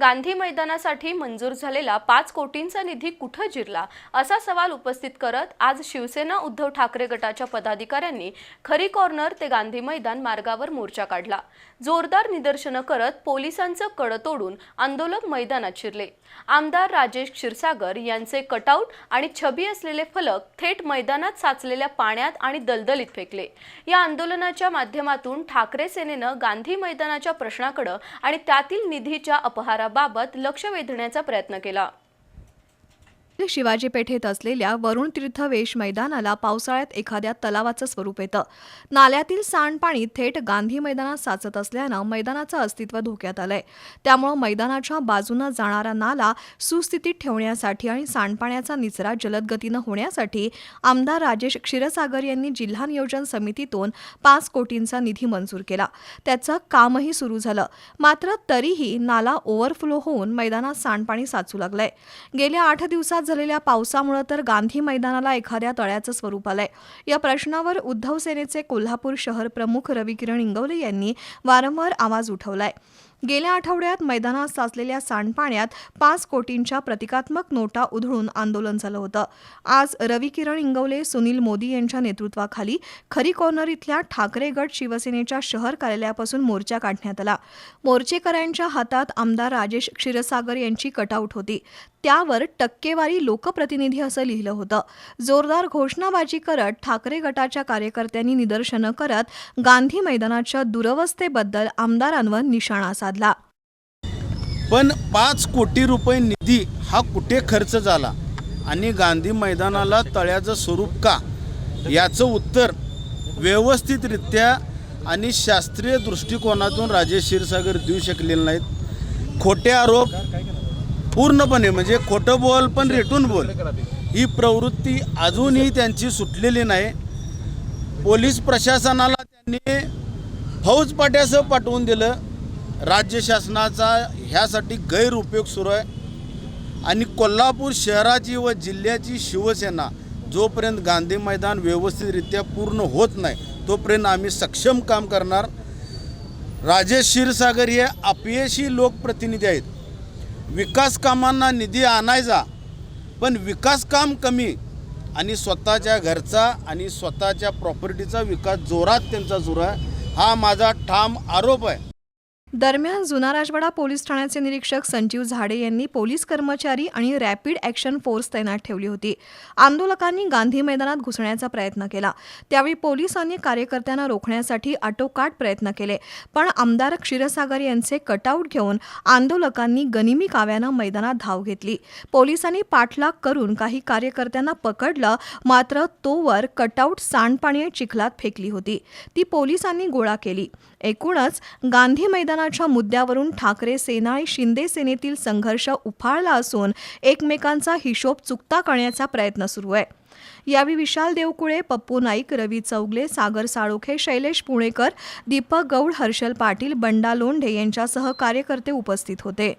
गांधी मैदानासाठी मंजूर झालेला पाच कोटींचा निधी कुठं जिरला? असा सवाल उपस्थित करत आज शिवसेना उद्धव ठाकरे गटाच्या पदाधिकाऱ्यांनी खरी कॉर्नर ते गांधी मैदान मार्गावर मोर्चा काढला. जोरदार निदर्शनं करत पोलिसांचं कड तोडून आंदोलक मैदानात शिरले. आमदार राजेश क्षीरसागर यांचे कटआउट आणि छबी असलेले फलक थेट मैदानात साचलेल्या पाण्यात आणि दलदलीत फेकले. या आंदोलनाच्या माध्यमातून ठाकरे सेनेनं गांधी मैदानाच्या प्रश्नाकडं आणि त्यातील निधीच्या प्रकाराबाबत लक्ष वेधण्याचा प्रयत्न केला. शिवाजी पेठेत असलेल्या वरुण तीर्थवेश मैदानाला पावसाळ्यात एखाद्या तलावाचं स्वरूप येतं. नाल्यातील सांडपाणी थेट गांधी मैदानात साचत असल्यानं मैदानाचं अस्तित्व धोक्यात आलंय. त्यामुळं मैदानाच्या बाजूनं जाणारा नाला सुस्थितीत ठेवण्यासाठी आणि सांडपाण्याचा निचरा जलद गतीनं होण्यासाठी आमदार राजेश क्षीरसागर यांनी जिल्हा नियोजन समितीतून पाच कोटींचा निधी मंजूर केला. त्याचं कामही सुरू झालं. मात्र तरीही नाला ओव्हरफ्लो होऊन मैदानात सांडपाणी साचू लागलंय. गेल्या आठ दिवसात झालेल्या पावसामुळे तर गांधी मैदानाला एखाद्या तळ्याचं स्वरूप आलंय. या प्रश्नावर उद्धव सेनेचे कोल्हापूर शहर प्रमुख रविकिरण इंगवले यांनी वारंवार आवाज उठवलाय. गेल्या आठवड्यात मैदानात साचलेल्या सांडपाण्यात पाच कोटींच्या प्रतिकात्मक नोटा उधळून आंदोलन झालं होतं. आज रवी किरण इंगवले सुनील मोदी यांच्या नेतृत्वाखाली खरी कॉर्नर इथल्या ठाकरे गट शिवसेनेच्या शहर कार्यालयापासून मोर्चा काढण्यात आला. मोर्चेकऱ्यांच्या हातात आमदार राजेश क्षीरसागर यांची कटआउट होती. त्यावर टक्केवारी लोकप्रतिनिधी असं लिहिलं होतं. जोरदार घोषणाबाजी करत ठाकरे गटाच्या कार्यकर्त्यांनी निदर्शनं करत गांधी मैदानाच्या दुरवस्थेबद्दल आमदारांवर निशाणा साधला. पण पाच कोटी रुपये निधी हा कुठे खर्च झाला? आणि गांधी मैदानाला तळ्याचं स्वरूप का? याचं उत्तर व्यवस्थितरित्या आणि शास्त्रीय दृष्टिकोनातून राजेश क्षीरसागर देऊ शकलेले नाहीत. खोटे आरोप पूर्णपणे म्हणजे खोटं बोल पण रेटून बोल. ही प्रवृत्ती अजूनही त्यांची सुटलेली नाही. पोलीस प्रशासनाला त्यांनी फौजपाट्यासह पाठवून दिलं. राज्य शासनाचा ह्यासाठी गैरउपयोग सुरू आहे. आणि कोल्हापूर शहराची व जिल्ह्याची शिवसेना जोपर्यंत गांधी मैदान व्यवस्थितरित्या पूर्ण होत नाही तोपर्यंत आम्ही सक्षम काम करणार. राजेश क्षीरसागर हे अपयशी लोकप्रतिनिधी आहेत. विकास कामांना निधी आणायचा पण विकास काम कमी आणि स्वतःच्या घरचा आणि स्वतःच्या प्रॉपर्टीचा विकास जोरात त्यांचा जोर आहे हा माझा ठाम आरोप आहे. दरम्यान जुना राजवाडा पोलीस ठाण्याचे निरीक्षक संजीव झाडे यांनी पोलीस कर्मचारी आणि रॅपिड ॲक्शन फोर्स तैनात ठेवली होती. आंदोलकांनी गांधी मैदानात घुसण्याचा प्रयत्न केला. त्यावेळी पोलिसांनी कार्यकर्त्यांना रोखण्यासाठी आटोकाट प्रयत्न केले. पण आमदार क्षीरसागर यांचे कटआउट घेऊन आंदोलकांनी गनिमी काव्यानं मैदानात धाव घेतली. पोलिसांनी पाठलाग करून काही कार्यकर्त्यांना पकडलं मात्र तोवर कटआउट सांडपाणी चिखलात फेकली होती. ती पोलिसांनी गोळा केली. एकूणच गांधी मैदानात आरक्षणाच्या मुद्द्यावरून ठाकरे सेना आणि शिंदे सेनेतील संघर्ष उफाळला असून एकमेकांचा हिशोब चुकता करण्याचा प्रयत्न सुरू आहे. यावेळी विशाल देवकुळे पप्पू नाईक रवी चौगले सागर साळोखे शैलेश पुणेकर दीपक गौड हर्षल पाटील बंडा लोंढे यांच्यासह कार्यकर्ते उपस्थित होते.